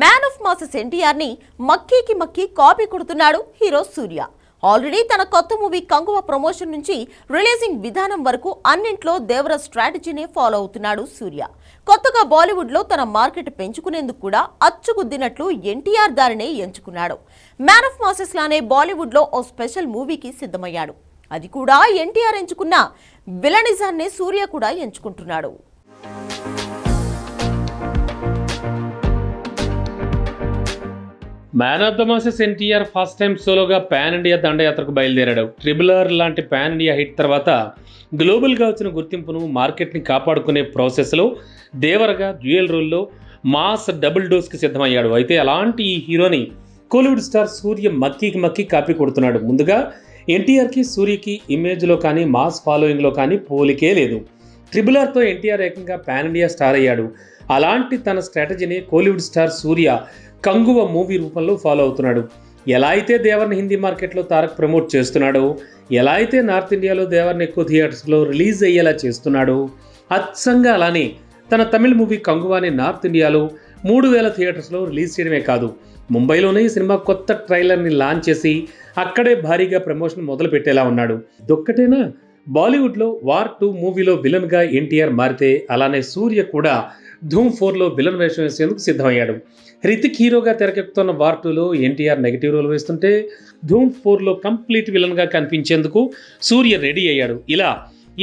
Man of masses ఎన్టీఆర్ని మక్కీకి మక్కీ కాపీ కొడుతున్నాడు హీరో సూర్య. ఆల్రెడీ తన కొత్త మూవీ కంగువ ప్రమోషన్ నుంచి రిలీజింగ్ విధానం వరకు అన్నింట్లో దేవర స్ట్రాటజీనే ఫాలో అవుతున్నాడు సూర్య. కొత్తగా బాలీవుడ్లో తన మార్కెట్ పెంచుకునేందుకు కూడా అచ్చుగుద్దినట్లు ఎన్టీఆర్ దారినే ఎంచుకున్నాడు. మ్యాన్ ఆఫ్ మాసెస్ లానే బాలీవుడ్లో ఓ స్పెషల్ మూవీకి సిద్ధమయ్యాడు. అది కూడా ఎన్టీఆర్ ఎంచుకున్న విలనిజాన్నే సూర్య కూడా ఎంచుకుంటున్నాడు. Man of the masses NTR first time సోలోగా పాన్ ఇండియా దండయాత్రకు బయలుదేరాడు. ట్రిబులర్ లాంటి పాన్ ఇండియా హిట్ తర్వాత గ్లోబల్గా వచ్చిన గుర్తింపును మార్కెట్ని కాపాడుకునే ప్రాసెస్లో దేవరగా డ్యూయల్ రోల్లో మాస్ డబుల్ డోస్కి సిద్ధమయ్యాడు. అయితే అలాంటి ఈ హీరోని కోలీవుడ్ స్టార్ సూర్య మక్కీకి మక్కీ కాపీ కొడుతున్నాడు. ముందుగా ఎన్టీఆర్కి సూర్యకి ఇమేజ్లో కానీ మాస్ ఫాలోయింగ్లో కానీ పోలికే లేదు. ట్రిబుల్ ఎన్టీఆర్ ఏకంగా పాన్ ఇండియా స్టార్ అయ్యాడు. అలాంటి తన స్ట్రాటజీని Kollywood star Suriya Kanguva movie రూపంలో ఫాలో అవుతున్నాడు. ఎలా అయితే దేవర్ని హిందీ మార్కెట్లో తారక్ ప్రమోట్ చేస్తున్నాడో ఎలా అయితే నార్త్ ఇండియాలో దేవర్ని ఎక్కువ థియేటర్స్లో రిలీజ్ అయ్యేలా చేస్తున్నాడో అచ్చంగా అలానే తన తమిళ మూవీ కంగువాని నార్త్ ఇండియాలో మూడు వేల థియేటర్స్లో రిలీజ్ చేయడమే కాదు ముంబైలోనే ఈ సినిమా కొత్త ట్రైలర్ని లాంచ్ చేసి అక్కడే భారీగా ప్రమోషన్ మొదలు పెట్టేలా ఉన్నాడు. దొక్కటేనా బాలీవుడ్లో వార్ టూ మూవీలో విలన్గా ఎన్టీఆర్ మారితే అలానే సూర్య కూడా ధూమ్ ఫోర్లో విలన్ వేషం వేసేందుకు సిద్ధమయ్యాడు. హృతిక్ హీరోగా తెరకెక్కుతున్న వార్ టూలో ఎన్టీఆర్ నెగిటివ్ రోల్ వేస్తుంటే ధూమ్ ఫోర్లో కంప్లీట్ విలన్గా కనిపించేందుకు సూర్య రెడీ అయ్యాడు. ఇలా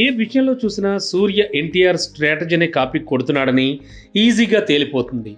ఏ విషయంలో చూసినా సూర్య ఎన్టీఆర్ స్ట్రాటజీనే కాపీ కొడుతున్నాడని ఈజీగా తేలిపోతుంది.